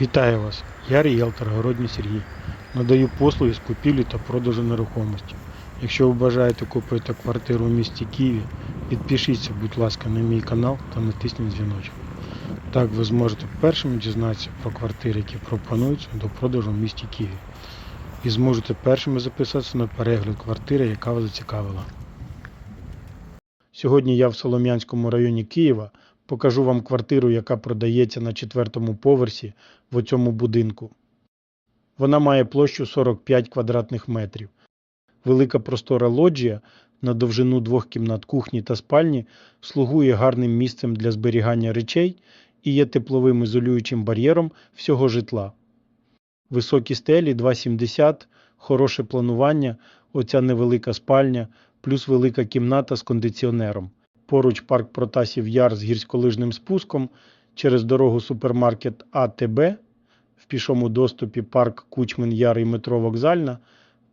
Вітаю вас! Я ріелтор Городній Сергій. Надаю послуги з купівлі та продажу нерухомості. Якщо ви бажаєте купити квартиру у місті Києві, підпишіться, будь ласка, на мій канал та натисніть дзвіночок. Так ви зможете першими дізнатися про квартири, які пропонуються до продажу в місті Києві. І зможете першими записатися на перегляд квартири, яка вас зацікавила. Сьогодні я в Солом'янському районі Києва покажу вам квартиру, яка продається на четвертому поверсі в цьому будинку. Вона має площу 45 квадратних метрів. Велика простора лоджія на довжину двох кімнат кухні та спальні слугує гарним місцем для зберігання речей і є тепловим ізолюючим бар'єром всього житла. Високі стелі 2,70, хороше планування, оця невелика спальня, плюс велика кімната з кондиціонером. Поруч парк Протасів Яр з гірськолижним спуском, через дорогу супермаркет АТБ, в пішому доступі парк Кучмин Яр і метро Вокзальна,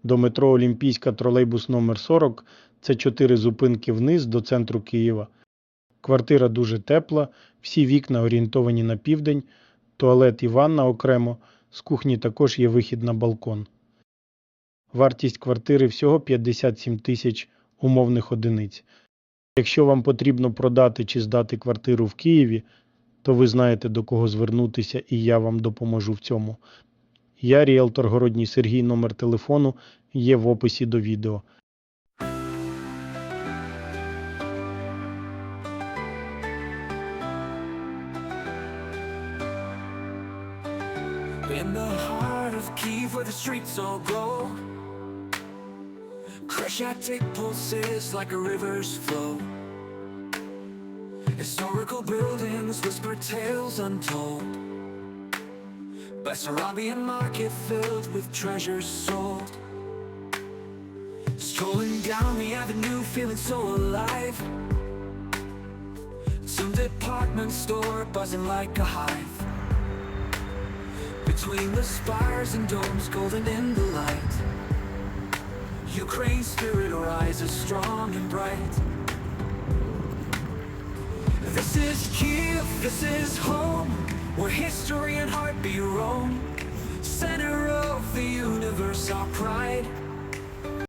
до метро Олімпійська тролейбус номер 40 це чотири зупинки вниз до центру Києва. Квартира дуже тепла, всі вікна орієнтовані на південь, туалет і ванна окремо, з кухні також є вихід на балкон. Вартість квартири всього 57 тисяч умовних одиниць. Якщо вам потрібно продати чи здати квартиру в Києві, то ви знаєте до кого звернутися, і я вам допоможу в цьому. Я ріелтор Городній Сергій, номер телефону є в описі до відео. In the heart of Kiev where the streets all glow Crescent pulses like a river's flow. Historical buildings whisper tales untold. Bessarabian market filled with treasures sold. Strolling down the avenue feeling so alive. Some department store buzzing like a hive. Between the spires and domes, golden in the light. Ukraine's spirit rises strong and bright. This is Kiev, this is home, where history and heartbeat roam. Center of the universe, our pride.